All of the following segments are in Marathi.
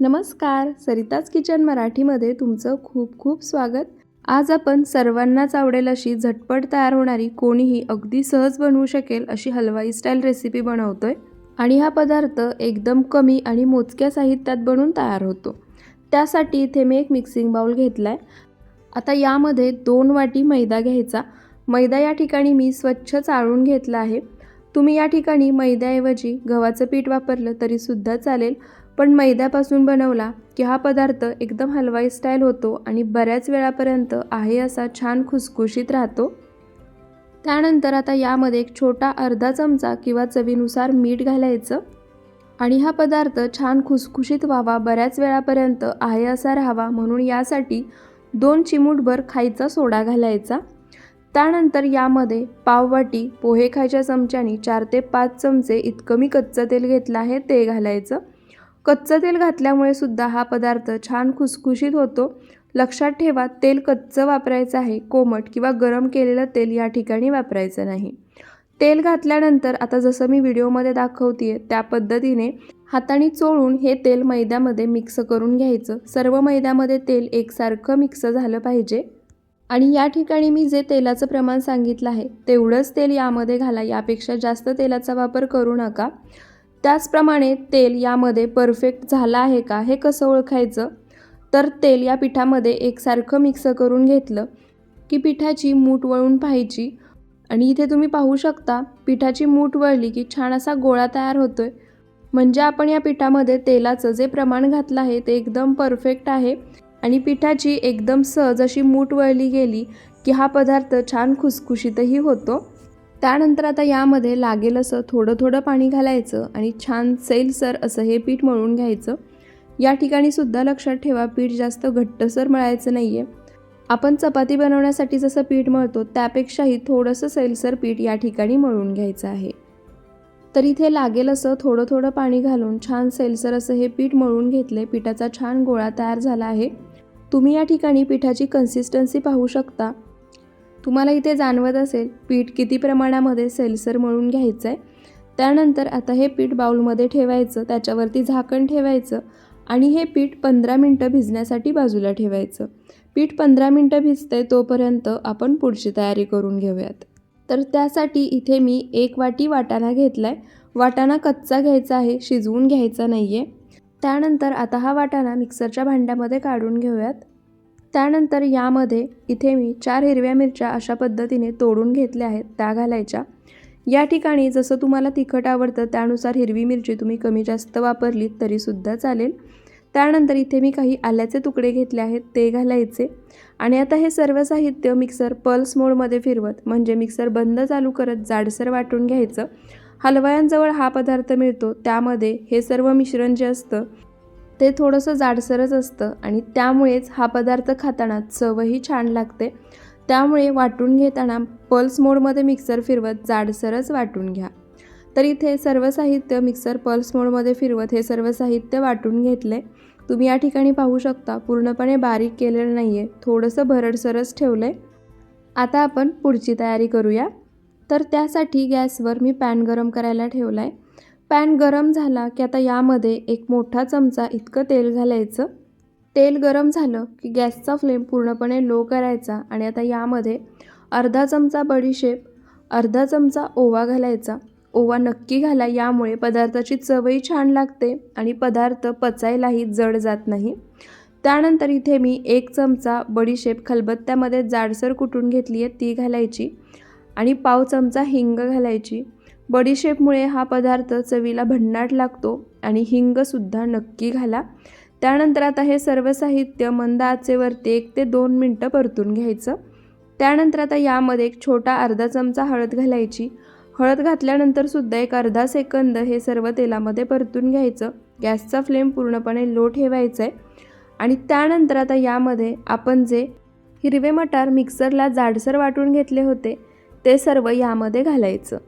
नमस्कार सरिताज किचन मराठीमध्ये तुमचं खूप खूप स्वागत. आज आपण सर्वांनाच आवडेल अशी झटपट तयार होणारी कोणीही अगदी सहज बनवू शकेल अशी हलवाई स्टाईल रेसिपी बनवतोय. आणि हा पदार्थ एकदम कमी आणि मोजक्या साहित्यात बनून तयार होतो. त्यासाठी इथे मी एक मिक्सिंग बाउल घेतला आहे आता यामध्ये दोन वाटी मैदा घ्यायचा. मैदा या ठिकाणी मी स्वच्छ चाळून घेतला आहे. तुम्ही या ठिकाणी मैद्याऐवजी गव्हाचं पीठ वापरलं तरीसुद्धा चालेल. पण मैद्यापासून बनवला की हा पदार्थ एकदम हलवाई स्टाईल होतो आणि बऱ्याच वेळापर्यंत आहे असा छान खुसखुशीत राहतो. त्यानंतर आता यामध्ये एक छोटा अर्धा चमचा किंवा चवीनुसार मीठ घालायचं. आणि हा पदार्थ छान खुसखुशीत व्हावा बऱ्याच वेळापर्यंत आहे असा राहावा म्हणून यासाठी दोन चिमूटभर खायचा सोडा घालायचा. त्यानंतर यामध्ये पाववाटी पोहे खायच्या चमच्यानी चार ते पाच चमचे इतकं मी कच्चं तेल घेतलं आहे ते घालायचं. कच्चं तेल घातल्यामुळे सुद्धा हा पदार्थ छान खुसखुशीत होतो. लक्षात ठेवा तेल कच्चं वापरायचं आहे. कोमट किंवा गरम केलेलं तेल या ठिकाणी वापरायचं नाही. तेल घातल्यानंतर आता जसं मी व्हिडिओमध्ये दाखवते त्या पद्धतीने हाताने चोळून हे तेल मैद्यामध्ये मिक्स करून घ्यायचं. सर्व मैद्यामध्ये तेल एकसारखं मिक्स झालं पाहिजे. आणि या ठिकाणी मी जे तेलाचं प्रमाण सांगितलं आहे तेवढंच तेल यामध्ये घाला. यापेक्षा जास्त तेलाचा वापर करू नका. त्याचप्रमाणे तेल यामध्ये परफेक्ट झालं आहे का? हे कसं ओळखायचं? तर तेल या पिठामध्ये एकसारखं मिक्स करून घेतलं की पिठाची मूठ वळून पाहायची. आणि इथे तुम्ही पाहू शकता पिठाची मूठ वळली की छान असा गोळा तयार होतोय. म्हणजे आपण या पिठामध्ये तेलाचं जे प्रमाण घातलं आहे ते एकदम परफेक्ट आहे. आणि पिठाची एकदम सहज अशी मूठ वळली गेली की हा पदार्थ छान खुसखुशीतही होतो. त्यानंतर आता यामध्ये लागेल असं थोडं थोडं पाणी घालायचं आणि छान सैलसर असं हे पीठ मळून घ्यायचं. या ठिकाणी सुद्धा लक्षात ठेवा पीठ जास्त घट्टसर मळायचं नाही आहे आपण चपाती बनवण्यासाठी जसं पीठ मळतो त्यापेक्षाही थोडंसं सैलसर पीठ या ठिकाणी मळून घ्यायचं आहे. तर इथे लागेल असं थोडं थोडं पाणी घालून छान सैलसर असं हे पीठ मळून घेतले पिठाचा छान गोळा तयार झाला आहे. तुम्ही या ठिकाणी पिठाची कन्सिस्टन्सी पाहू शकता. तुम्हाला इथे जाणवत असेल पीठ किती प्रमाणामध्ये सैलसर मळून घ्यायचं आहे त्यानंतर आता हे पीठ बाऊलमध्ये ठेवायचं त्याच्यावरती झाकण ठेवायचं आणि हे पीठ पंधरा मिनटं भिजण्यासाठी बाजूला ठेवायचं. पीठ पंधरा मिनटं भिजतंय तोपर्यंत आपण पुढची तयारी करून घेऊयात. तर त्यासाठी इथे मी एक वाटी वाटाणा घेतला आहे वाटाणा कच्चा घ्यायचा आहे शिजवून घ्यायचा नाही आहे त्यानंतर आता हा वाटाणा मिक्सरच्या भांड्यामध्ये काढून घेऊयात. त्यानंतर यामध्ये इथे मी चार हिरव्या मिरच्या अशा पद्धतीने तोडून घेतल्या आहेत त्या घालायच्या. या ठिकाणी जसं तुम्हाला तिखट आवडतं त्यानुसार हिरवी मिरची तुम्ही कमी जास्त वापरलीत तरीसुद्धा चालेल. त्यानंतर इथे मी काही आल्याचे तुकडे घेतले आहेत ते घालायचे. आणि आता हे सर्व साहित्य मिक्सर पल्स मोडमध्ये फिरवत म्हणजे मिक्सर बंद चालू करत जाडसर वाटून घ्यायचं. हलवायांजवळ हा पदार्थ मिळतो त्यामध्ये हे सर्व मिश्रण जे असतं ते थोडंसं जाडसरच असतं आणि त्यामुळेच हा पदार्थ खाताना चवही छान लागते. त्यामुळे वाटून घेताना पल्स मोडमध्ये मिक्सर फिरवत जाडसरच वाटून घ्या. तर इथे सर्व साहित्य मिक्सर पल्स मोडमध्ये फिरवत हे सर्व साहित्य वाटून घेतले. तुम्ही या ठिकाणी पाहू शकता पूर्णपणे बारीक केलेलं नाही आहे थोडंसं भरडसरच ठेवलं आहे आता आपण पुढची तयारी करूया. तर त्यासाठी गॅसवर मी पॅन गरम करायला ठेवला आहे पॅन गरम झाला की आता यामध्ये एक मोठा चमचा इतकं तेल घालायचं. तेल गरम झालं की गॅसचा फ्लेम पूर्णपणे लो करायचा आणि आता यामध्ये अर्धा चमचा बडीशेप अर्धा चमचा ओवा घालायचा. ओवा नक्की घाला यामुळे पदार्थाची चवही छान लागते आणि पदार्थ पचायलाही जड जात नाही. त्यानंतर इथे मी एक चमचा बडीशेप खलबत्त्यामध्ये जाडसर कुटून घेतली आहे ती घालायची आणि पाव चमचा हिंग घालायची. बडीशेपमुळे हा पदार्थ चवीला भन्नाट लागतो आणि हिंगसुद्धा नक्की घाला. त्यानंतर आता हे सर्व साहित्य मंद आचेवरती एक ते दोन मिनटं परतून घ्यायचं. त्यानंतर आता यामध्ये एक छोटा अर्धा चमचा हळद घालायची. हळद घातल्यानंतर सुद्धा एक अर्धा सेकंद हे सर्व तेलामध्ये परतून घ्यायचं. गॅसचा फ्लेम पूर्णपणे लो ठेवायचा आहे आणि त्यानंतर आता यामध्ये आपण जे हिरवे मटार मिक्सरला जाडसर वाटून घेतले होते ते सर्व यामध्ये घालायचं.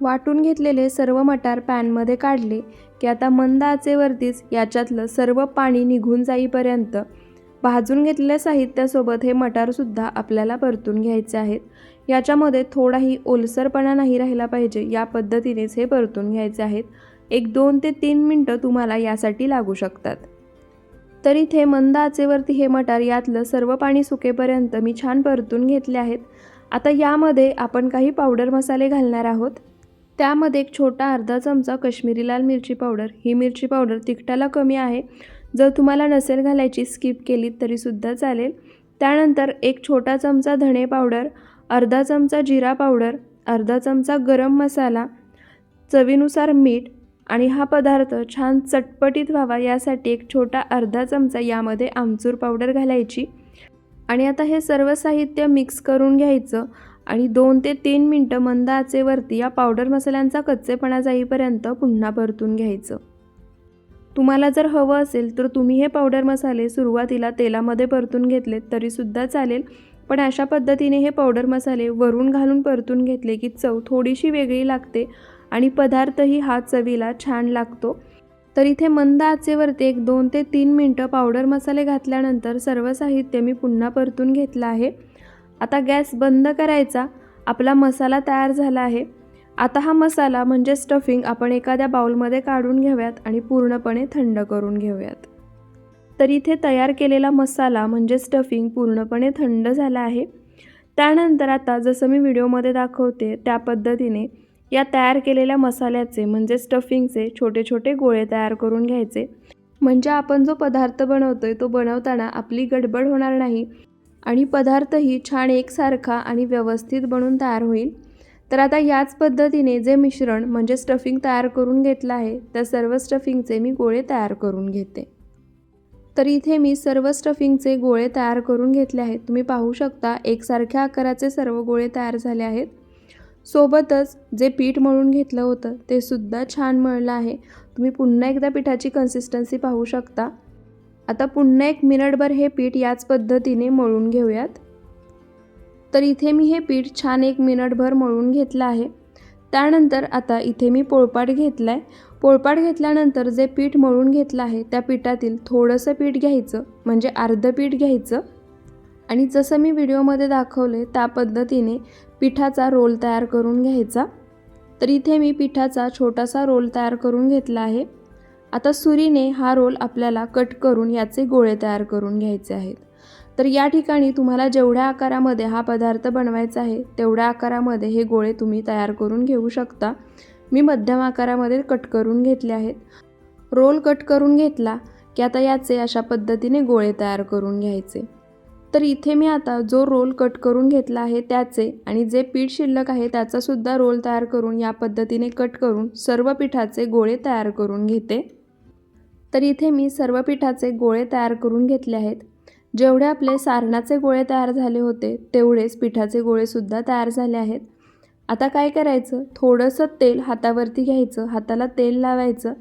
वाटून घेतलेले सर्व मटार पॅनमध्ये काढले की आता मंद आचेवरतीच याच्यातलं सर्व पाणी निघून जाईपर्यंत भाजून घेतलेल्या साहित्यासोबत हे मटारसुद्धा आपल्याला परतून घ्यायचे आहेत. याच्यामध्ये थोडाही ओलसरपणा नाही राहिला पाहिजे. या पद्धतीनेच हे परतून घ्यायचे आहेत. एक दोन ते तीन मिनटं तुम्हाला यासाठी लागू शकतात. तर इथे मंद आचेवरती हे मटार यातलं सर्व पाणी सुकेपर्यंत मी छान परतून घेतले आहेत. आता यामध्ये आपण काही पावडर मसाले घालणार आहोत. त्यामध्ये एक छोटा अर्धा चमचा कश्मीरी लाल मिरची पावडर. ही मिरची पावडर तिखटाला कमी आहे. जर तुम्हाला नसेल घालायची स्किप केली तरीसुद्धा चालेल. त्यानंतर एक छोटा चमचा धणे पावडर अर्धा चमचा जिरा पावडर अर्धा चमचा गरम मसाला चवीनुसार मीठ आणि हा पदार्थ छान चटपटीत व्हावा यासाठी एक छोटा अर्धा चमचा यामध्ये आमचूर पावडर घालायची. आणि आता हे सर्व साहित्य मिक्स करून घ्यायचं. आणि दोन ते तीन मिनटं मंद आचेवरती या पावडर मसाल्यांचा कच्चेपणा जाईपर्यंत पुन्हा परतून घ्यायचं. तुम्हाला जर हवं असेल तर तुम्ही हे पावडर मसाले सुरुवातीला तेलामध्ये परतून घेतलेत तरीसुद्धा चालेल पण अशा पद्धतीने हे पावडर मसाले वरून घालून परतून घेतले की चव थोडीशी वेगळी लागते आणि पदार्थही हा चवीला छान लागतो. तर इथे मंद आचेवरती एक दोन ते तीन मिनटं पावडर मसाले घातल्यानंतर सर्व साहित्य मी पुन्हा परतून घेतलं आहे. आता गॅस बंद करायचा. आपला मसाला तयार झाला आहे. आता हा मसाला म्हणजे स्टफिंग आपण एखाद्या बाउलमध्ये काढून घेऊयात आणि पूर्णपणे थंड करून घेऊयात. तर इथे तयार केलेला मसाला म्हणजे स्टफिंग पूर्णपणे थंड झाला आहे. त्यानंतर आता जसं मी व्हिडिओमध्ये दाखवते त्या पद्धतीने या तयार केलेल्या मसाल्याचे म्हणजे स्टफिंगचे छोटे छोटे गोळे तयार करून घ्यायचे. म्हणजे आपण जो पदार्थ बनवतोय तो बनवताना आपली गडबड होणार नाही. आणि पदार्थही छान एकसारखा आणि व्यवस्थित बनून तयार होईल. तर आता याच पद्धतीने जे मिश्रण म्हणजे स्टफिंग तयार करून घेतलं आहे त्या सर्व स्टफिंगचे मी गोळे तयार करून घेते. तर इथे मी सर्व स्टफिंगचे गोळे तयार करून घेतले आहेत. तुम्ही पाहू शकता एकसारख्या आकाराचे सर्व गोळे तयार झाले आहेत. सोबतच जे पीठ मळून घेतलं होतं ते सुद्धा छान मळलं आहे. तुम्ही पुन्हा एकदा पिठाची कन्सिस्टन्सी पाहू शकता. आता पुन्हा एक मिनिटभर हे पीठ याच पद्धतीने मळून घेऊयात. तर इथे मी हे पीठ छान एक मिनिटभर मळून घेतलं आहे. त्यानंतर आता इथे मी पोळपाट घेतला आहे पोळपाट घेतल्यानंतर जे पीठ मळून घेतलं आहे त्या पिठातील थोडंसं पीठ घ्यायचं म्हणजे अर्धं पीठ घ्यायचं. आणि जसं मी व्हिडिओमध्ये दाखवले त्या पद्धतीने पिठाचा रोल तयार करून घ्यायचा. तर इथे मी पिठाचा छोटासा रोल तयार करून घेतला आहे. आता सुरीने हा रोल आपल्याला कट करून याचे गोळे तयार करून घ्यायचे आहेत. तर या ठिकाणी तुम्हाला जेवढ्या आकारामध्ये हा पदार्थ बनवायचा आहे तेवढ्या आकारामध्ये हे गोळे तुम्ही तयार करून घेऊ शकता. मी मध्यम आकारामध्ये कट करून घेतले आहेत. रोल कट करून घेतला की आता याचे अशा पद्धतीने गोळे तयार करून घ्यायचे. तर इथे मी आता जो रोल कट करून घेतला आहे त्याचे आणि जे पीठ शिल्लक आहे त्याचासुद्धा रोल तयार करून या पद्धतीने कट करून सर्व पिठाचे गोळे तयार करून घेते. तर इथे मी सर्व पिठाचे गोळे तयार करून घेतले आहेत. जेवढे आपले सारणाचे गोळे तयार झाले होते तेवढेच पिठाचे गोळेसुद्धा तयार झाले आहेत. आता काय करायचं? थोडंसं तेल हातावरती घ्यायचं हाताला तेल लावायचं.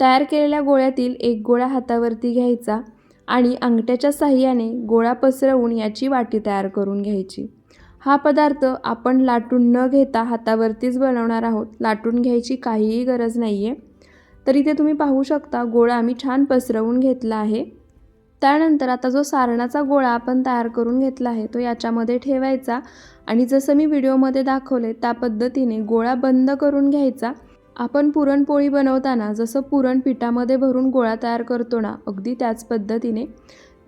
तयार केलेल्या गोळ्यातील एक गोळा हातावरती घ्यायचा आणि अंगठ्याच्या साह्याने गोळा पसरवून याची वाटी तयार करून घ्यायची. हा पदार्थ आपण लाटून न घेता हातावरतीच बनवणार आहोत. लाटून घ्यायची काहीही गरज नाही आहे तर इथे तुम्ही पाहू शकता गोळा आम्ही छान पसरवून घेतला आहे. त्यानंतर आता जो सारणाचा गोळा आपण तयार करून घेतला आहे तो याच्यामध्ये ठेवायचा आणि जसं मी व्हिडिओमध्ये दाखवले त्या पद्धतीने गोळा बंद करून घ्यायचा. आपण पुरणपोळी बनवताना जसं पुरण पिठामध्ये भरून गोळा तयार करतो ना अगदी त्याच पद्धतीने.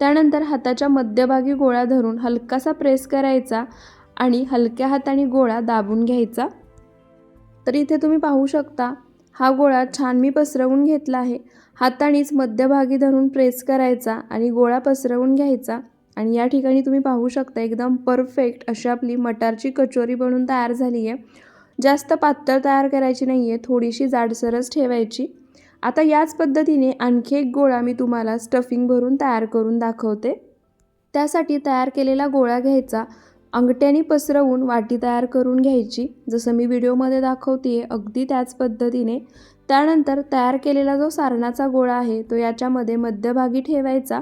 त्यानंतर हाताच्या मध्यभागी गोळा धरून हलकासा प्रेस करायचा आणि हलक्या हाताने गोळा दाबून घ्यायचा. तर इथे तुम्ही पाहू शकता हा गोळा छान मी पसरवून घेतला आहे. हातानेच मध्यभागी धरून प्रेस करायचा आणि गोळा पसरवून घ्यायचा. आणि या ठिकाणी तुम्ही पाहू शकता एकदम परफेक्ट अशी आपली मटारची कचोरी बनून तयार झाली आहे जास्त पातळ तयार करायची नाही आहे थोडीशी जाडसरच ठेवायची. आता याच पद्धतीने आणखी एक गोळा मी तुम्हाला स्टफिंग भरून तयार करून दाखवते. त्यासाठी तयार केलेला गोळा घ्यायचा. अंगठ्याने पसरवून वाटी तयार करून घ्यायची. जसं मी व्हिडिओमध्ये दाखवते अगदी त्याच पद्धतीने. त्यानंतर तयार केलेला जो सारणाचा गोळा आहे तो याच्यामध्ये मध्यभागी ठेवायचा.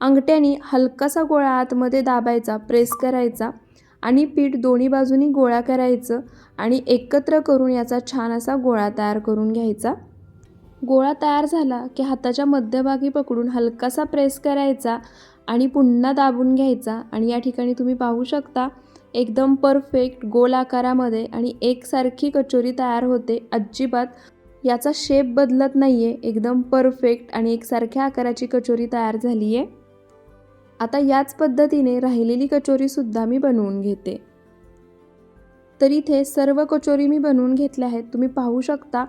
अंगठ्याने हलकासा गोळा आतमध्ये दाबायचा प्रेस करायचा आणि पीठ दोन्ही बाजूनी गोळा करायचं आणि एकत्र करून याचा छान असा गोळा तयार करून घ्यायचा. गोळा तयार झाला की हाताच्या मध्यभागी पकडून हलकासा प्रेस करायचा आणि पुन्हा दाबून घ्यायचा. आणि या ठिकाणी तुम्ही पाहू शकता एकदम परफेक्ट गोल आकारामध्ये आणि एकसारखी कचोरी तयार होते. अजिबात याचा शेप बदलत नाही आहे एकदम परफेक्ट आणि एकसारख्या आकाराची कचोरी तयार झाली आहे आता याच पद्धतीने राहिलेली कचोरीसुद्धा मी बनवून घेते. तर इथे सर्व कचोरी मी बनवून घेतल्या आहेत. तुम्ही पाहू शकता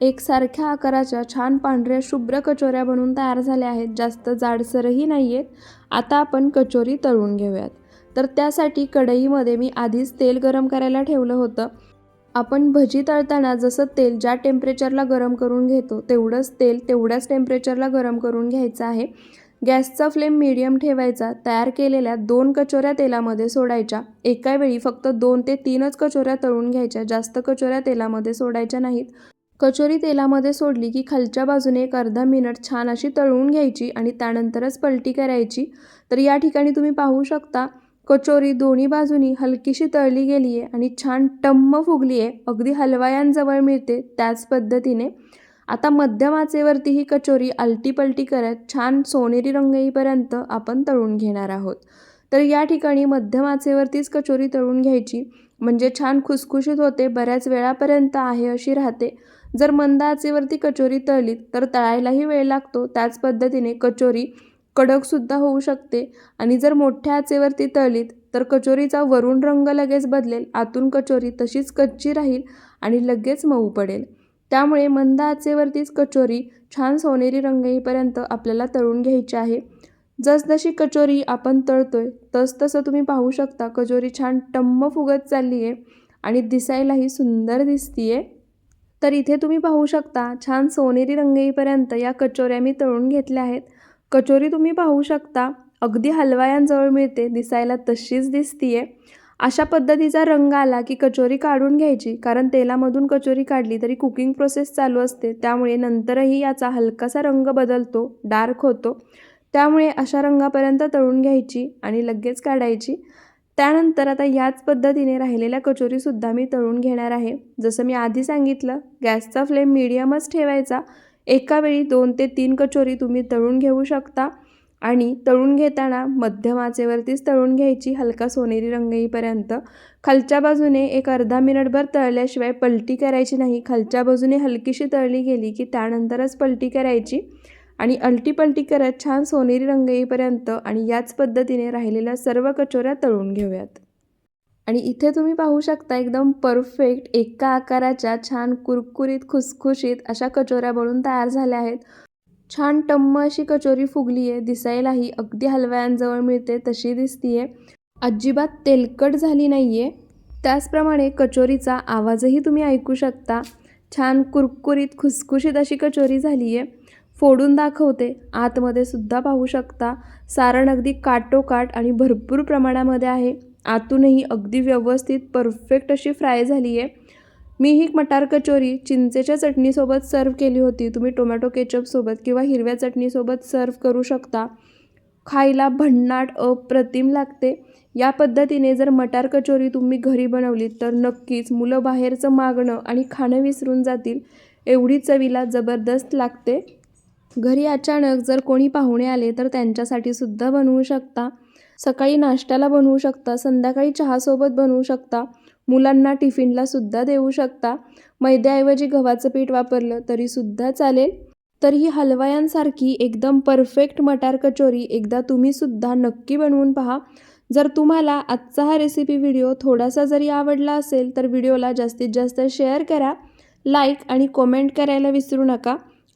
एकसारख्या आकाराच्या छान पांढऱ्या शुभ्र कचोऱ्या बनवून तयार झाल्या आहेत. जास्त जाडसरही नाही आहेत आता आपण कचोरी तळून घेऊयात. तर त्यासाठी कढईमध्ये मी आधीच तेल गरम करायला ठेवलं होतं. आपण भजी तळताना जसं तेल ज्या टेम्परेचरला गरम करून घेतो तेवढंच तेल तेवढ्याच टेम्परेचरला गरम करून घ्यायचं आहे. गॅसचा फ्लेम मिडियम ठेवायचा. तयार केलेल्या दोन कचोऱ्या तेलामध्ये सोडायच्या. एका वेळी फक्त दोन ते तीनच कचोऱ्या तळून घ्यायच्या. जास्त कचोऱ्या तेलामध्ये सोडायच्या नाहीत. कचोरी तेलामध्ये सोडली की खालच्या बाजूने एक अर्धा मिनिट छान अशी तळून घ्यायची आणि त्यानंतरच पलटी करायची. तर या ठिकाणी तुम्ही पाहू शकता कचोरी दोन्ही बाजूनी हलकीशी तळली गेली आहे आणि छान टम्म फुगली आहे अगदी हलवायांजवळ मिळते त्याच पद्धतीने. आता मध्यम आचेवरती ही कचोरी आलटी पलटी करत छान सोनेरी रंग येईपर्यंत आपण तळून घेणार आहोत. तर या ठिकाणी मध्यम आचेवरतीच कचोरी तळून घ्यायची. म्हणजे छान खुसखुशीत होते बऱ्याच वेळापर्यंत आहे अशी राहते. जर मंद आचेवरती कचोरी तळलीत तर तळायलाही वेळ लागतो. त्याच पद्धतीने कचोरी कडकसुद्धा होऊ शकते. आणि जर मोठ्या आचेवरती तळलीत तर कचोरीचा वरून रंग लगेच बदलेल. आतून कचोरी तशीच कच्ची राहील आणि लगेच मऊ पडेल. त्यामुळे मंद आचेवरतीच कचोरी छान सोनेरी रंग येईपर्यंत आपल्याला तळून घ्यायची आहे. जसजशी कचोरी आपण तळतोय तसतसं तुम्ही पाहू शकता कचोरी छान टम्म फुगत चालली आहे आणि दिसायलाही सुंदर दिसतीये. तर इथे तुम्ही पाहू शकता छान सोनेरी रंग येईपर्यंत या कचोऱ्या मी तळून घेतल्या आहेत. कचोरी तुम्ही पाहू शकता अगदी हलवायांजवळ मिळते दिसायला तशीच दिसतीये. अशा पद्धतीचा रंग आला की कचोरी काढून घ्यायची कारण तेलामधून कचोरी काढली तरी कुकिंग प्रोसेस चालू असते त्यामुळे नंतरही याचा हलकासा रंग बदलतो डार्क होतो. त्यामुळे अशा रंगापर्यंत तळून घ्यायची आणि लगेच काढायची. त्यानंतर आता याच पद्धतीने राहिलेल्या कचोरीसुद्धा मी तळून घेणार आहे. जसं मी आधी सांगितलं गॅसचा फ्लेम मिडियमच ठेवायचा. एका वेळी दोन ते तीन कचोरी तुम्ही तळून घेऊ शकता. आणि तळून घेताना मध्यम आचेवरतीच तळून घ्यायची हलका सोनेरी रंग येईपर्यंत. खालच्या बाजूने एक अर्धा मिनिटभर तळल्याशिवाय पलटी करायची नाही. खालच्या बाजूने हलकीशी तळली गेली की त्यानंतरच पलटी करायची. आणि अल्टीपल्टी करत छान सोनेरी रंग येईपर्यंत आणि याच पद्धतीने राहिलेल्या सर्व कचोऱ्या तळून घेऊयात. आणि इथे तुम्ही पाहू शकता एकदम परफेक्ट एका आकाराच्या छान कुरकुरीत खुसखुशीत अशा कचोऱ्या बनून तयार झाल्या आहेत. छान टम्म अशी कचोरी फुगली आहे दिसायलाही अगदी हलव्यांजवळ मिळते तशी दिसतीये. अजिबात तेलकट झाली नाही आहे त्याचप्रमाणे कचोरीचा आवाजही तुम्ही ऐकू शकता. छान कुरकुरीत खुसखुशीत अशी कचोरी झाली आहे फोडून दाखवते. आतमध्ये सुद्धा पाहू शकता सारण अगदी काटोकाट आणि भरपूर प्रमाणामध्ये आहे. आतूनही अगदी व्यवस्थित परफेक्ट अशी फ्राय झाली आहे मी ही मटार कचोरी चिंचेच्या चटणीसोबत सर्व केली होती. तुम्ही टोमॅटो केचपसोबत किंवा हिरव्या चटणीसोबत सर्व करू शकता. खायला भन्नाट अप्रतिम लागते. या पद्धतीने जर मटार कचोरी तुम्ही घरी बनवली तर नक्कीच मुलं बाहेरचं मागणं आणि खाणं विसरून जातील. एवढी चवीला जबरदस्त लागते. घरी अचानक जर कोणी पाहुणे आले तर त्यांच्यासाठी सुद्धा बनवू शकता. सकाळी नाश्त्याला बनवू शकता संध्याकाळी चहासोबत बनवू शकता मुलांना टिफिनला सुद्धा देऊ शकता. मैद्याऐवजी गव्हाचं पीठ वापरलं तरीसुद्धा चालेल. तर ही हलवायांसारखी एकदम परफेक्ट मटार कचोरी एकदा तुम्हीसुद्धा नक्की बनवून पहा. जर तुम्हाला आजचा हा रेसिपी व्हिडिओ थोडासा जरी आवडला असेल तर व्हिडिओला जास्तीत जास्त शेअर करा. लाईक आणि कॉमेंट करायला विसरू नका.